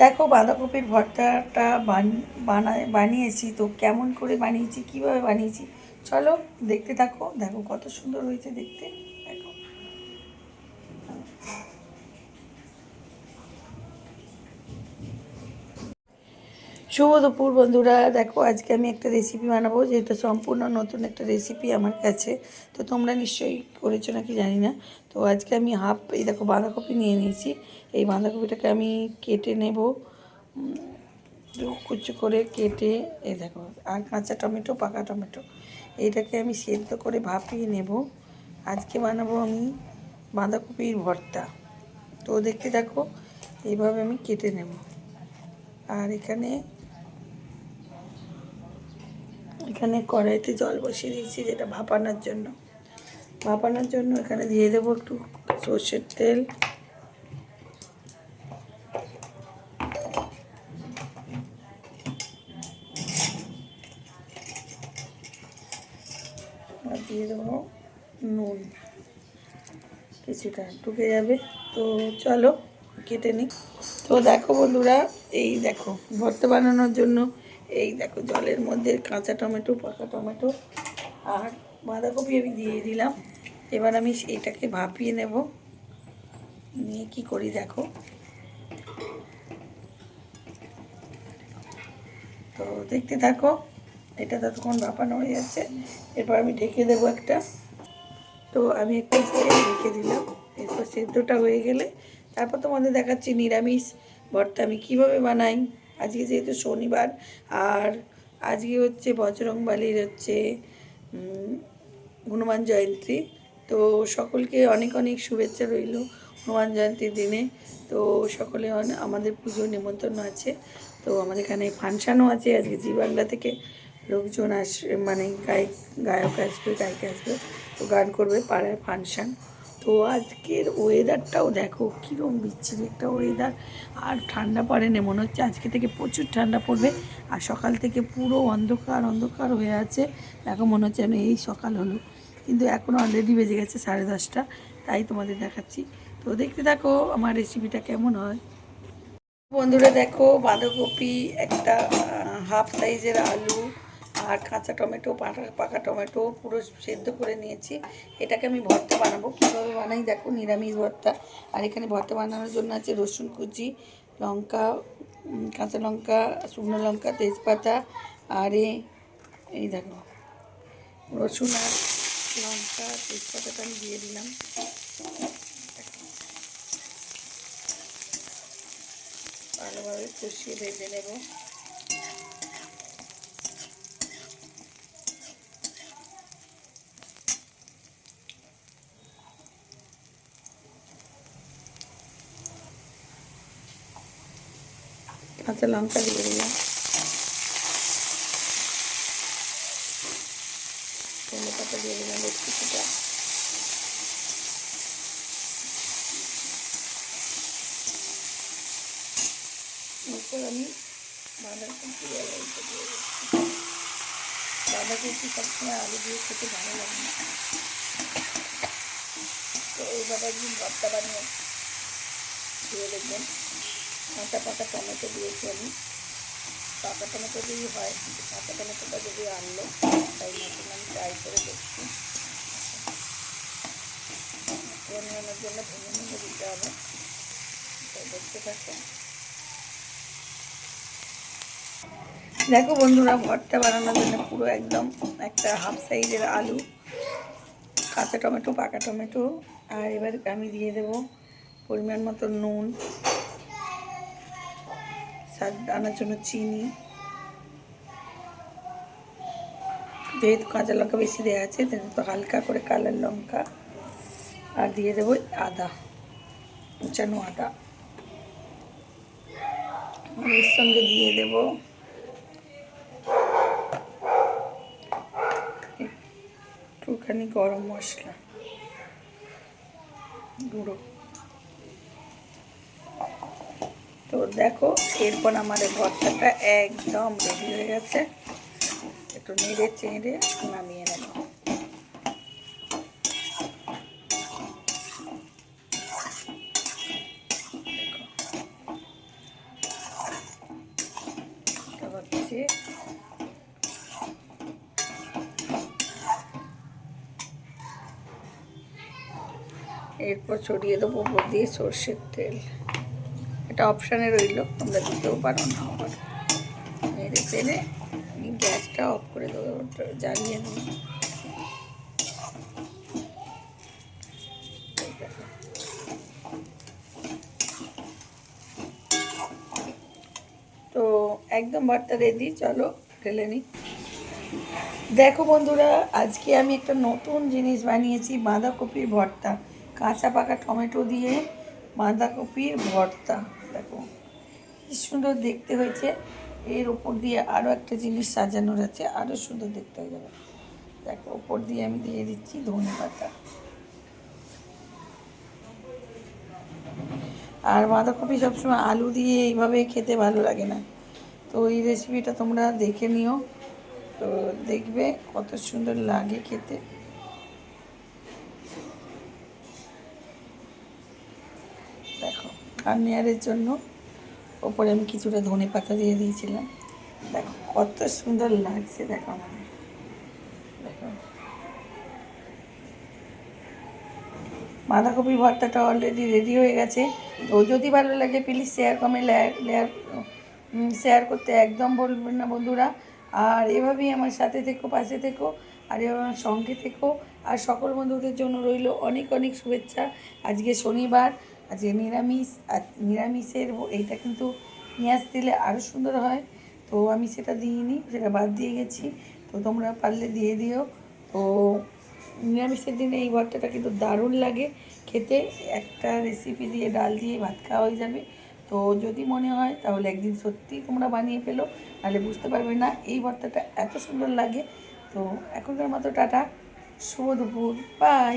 দেখো বাঁধাকপির ভর্তাটা বান- বানায় বানিয়েছি, তো কেমন করে বানিয়েছি, কীভাবে বানিয়েছি? চলো দেখতে থাকো, দেখো কত সুন্দর হয়েছে দেখতে দেখো শুভ দুপুর বন্ধুরা। দেখো, আজকে আমি একটা রেসিপি বানাবো যেটা সম্পূর্ণ নতুন একটা রেসিপি আমার কাছে। তো তোমরা নিশ্চয়ই করেছ নাকি জানি না। তো আজকে আমি হাফ এই দেখো, বাঁধাকপি নিয়ে নিয়েছি। এই বাঁধাকপিটাকে আমি কেটে নেব। কুচু করে কেটে, এই দেখো, আর কাঁচা টমেটো, পাকা টমেটো। এইটাকে আমি সেদ্ধ করে ভাপিয়ে নেব। আজকে বানাবো আমি বাঁধাকপির ভর্তা। তো দেখতে দেখো এইভাবে আমি কেটে নেব। আর এখানে এখানে কড়াইতে জল বসিয়ে দিয়েছি যেটা ভাপানোর জন্য। ভাপানোর জন্য এখানে দিয়ে দেবো একটু সর্ষের তেল। দিয়ে দেবো নুন। কিছুটা ঢুকে যাবে। তো চলো, কেটে নিই। তো দেখো বন্ধুরা, এই দেখো, ভর্তা বানানোর জন্য এই দেখো জলের মধ্যে কাঁচা টমেটো, পাকা টমেটো আর বাঁধাকপি আমি দিয়ে দিলাম। এবার আমি এইটাকে ভাপিয়ে নেব। নিয়ে কি করি দেখো। তো দেখতে থাকো, এটা ততক্ষণ ভাপানো হয়ে যাচ্ছে। এরপর আমি ঢেকে দেবো একটা। তো আমি একটু রেখে দিলাম। এরপর সেদ্ধটা হয়ে গেলে তারপর তোমাদের দেখাচ্ছি নিরামিষ ভর্তা আমি কীভাবে বানাই। আজকে যেহেতু শনিবার, আর আজকে হচ্ছে বজরংবালির হচ্ছে হনুমান জয়ন্তী। তো সকলকে অনেক অনেক শুভেচ্ছা রইল হনুমান জয়ন্তীর দিনে। তো সকলে আমাদের পুজো নিমন্ত্রণ আছে। তো আমাদের এখানে ফাংশানও আছে আজকে জি বাংলা থেকে লোকজন আসবে মানে গায়ক গায়ক আসবে, গায়িকা আসবে। তো গান করবে পাড়ায় ফাংশান। তো আজকের ওয়েদারটাও দেখো কীরকম বিচ্ছিরি একটা ওয়েদার আর ঠান্ডা পড়েনি মনে হচ্ছে আজকে থেকে প্রচুর ঠান্ডা পড়বে। আর সকাল থেকে পুরো অন্ধকার অন্ধকার হয়ে আছে। দেখো, মনে হচ্ছে যেন এই সকাল হলো। কিন্তু এখন অলরেডি বেজে গেছে সাড়ে দশটা, তাই তোমাদের দেখাচ্ছি। তো দেখতে থাকো, আমার রেসিপিটা কেমন হয়। বন্ধুরা, দেখো, বাঁধাকপি একটা হাফ সাইজের আলু আর কাঁচা টমেটো, পাকা পাকা টমেটো পুরো সেদ্ধ করে নিয়েছি। এটাকে আমি ভর্তা বানাবো। কীভাবে বানাই দেখো, নিরামিষ ভর্তা। আর এখানে ভর্তা বানানোর জন্য আছে রসুন কুচি, লঙ্কা কাঁচা লঙ্কা, শুকনো লঙ্কা, তেজপাতা, আর এই দেখো, রসুন আর লঙ্কা, তেজপাতাটা আমি দিয়ে দিলাম। ভালোভাবে কষিয়ে ভেজে নেব। কাঁচা লঙ্কা দিয়ে দিলাম ধনে পাতা দিয়ে দিলাম বেশ কিছুটা এরপর আমি বাঁধাকপি আর এইটা দিয়ে দিচ্ছি বাঁধাকপি সবসময় আলু দিয়ে খেতে ভালো লাগে না তো এইভাবে একদিন ভর্তা বানিয়ে দিয়ে দেখবেন কাঁচা পাকা টমেটো দিয়েছি আমি। পাকা টমেটো দিয়েই হয়। কাঁচা টমেটোটা যদি আনলো, তাই নতুন আমি ট্রাই করে দেখছি। বানানোর জন্য ভেঙে ভেঙে দিতে হবে। দেখতে থাকো দেখো বন্ধুরা, ভর্তা বানানোর জন্য পুরো একদম একটা হাফ সাইজের আলু, কাঁচা টমেটো, পাকা টমেটো। আর এবার আমি দিয়ে দেব পরিমাণ মতো নুন। আনার জন্য চিনি। যেহেতু কাঁচা লঙ্কা বেশি দেওয়া আছে তো হালকা করে কালার লঙ্কা আর দিয়ে দেবো আদা, কুচানো আদা। এর সঙ্গে দিয়ে দেবো একটুখানি গরম মশলা, গুঁড়ো। তো দেখো, এরপর আমাদের ভর্তাটা একদম রেডি হয়ে গেছে। একটু নেড়ে চেড়ে নামিয়ে নেব। এরপর ছড়িয়ে দেবো উপর দিয়ে সর্ষের তেল। এটা অপশানে রইল, তোমরা দিতেও পারো না আবার নেড়ে চেড়ে আমি গ্যাসটা অফ করে দেবো জ্বালিয়ে দেখো। তো একদম ভর্তা রেডি চলো ঢেলে নিই দেখো বন্ধুরা, আজকে আমি একটা নতুন জিনিস বানিয়েছি, বাঁধাকপির ভর্তা। কাঁচা পাকা টমেটো দিয়ে বাঁধাকপির ভর্তা। দেখো, কি সুন্দর দেখতে হয়েছে। এর ওপর দিয়ে আরও একটা জিনিস সাজানোর আছে আরও সুন্দর দেখতে হয়ে যাবে। দেখো ওপর দিয়ে আমি দিয়ে দিচ্ছি ধনে পাতা। আর বাঁধাকপি সবসময় আলু দিয়ে এইভাবে খেতে ভালো লাগে না। তো এই রেসিপিটা তোমরা দেখে নিও। তো দেখবে কত সুন্দর লাগে খেতে। দেখো গার্নিয়ারের জন্য। ওপরে আমি কিছুটা ধনে পাতা দিয়ে দিয়েছিলাম। দেখো, কত সুন্দর লাগছে, দেখো আমাদের দেখো। বাঁধাকপি ভর্তাটা অলরেডি রেডি হয়ে গেছে। তো যদি ভালো লাগে প্লিজ শেয়ার কমে লেয়ার শেয়ার করতে একদম বলবেন না বন্ধুরা। আর এভাবেই আমার সাথে থেকো, পাশে থেকো, আর এভাবে আমার সঙ্গে থেকো। আর সকল বন্ধুদের জন্য রইল অনেক অনেক শুভেচ্ছা। আজকে শনিবার আজকে নিরামিষ, আর নিরামিষের এইটা কিন্তু পেঁয়াজ দিলে আরও সুন্দর হয়। তো আমি সেটা দিইনি, সেটা বাদ দিয়ে গেছি। তো তোমরা পারলে দিয়ে দিও। তো নিরামিষের দিনে এই ভর্তাটা কিন্তু দারুণ লাগে। খেতে একটা রেসিপি দিয়ে ডাল দিয়ে ভাত খাওয়া হয়ে যাবে। তো যদি মনে হয় তাহলে একদিন সত্যিই তোমরা বানিয়ে ফেলো। তাহলে বুঝতে পারবে না এই ভর্তাটা এত সুন্দর লাগে। তো এখনকার মতো টাটা। শুভ দুপুর। বাই।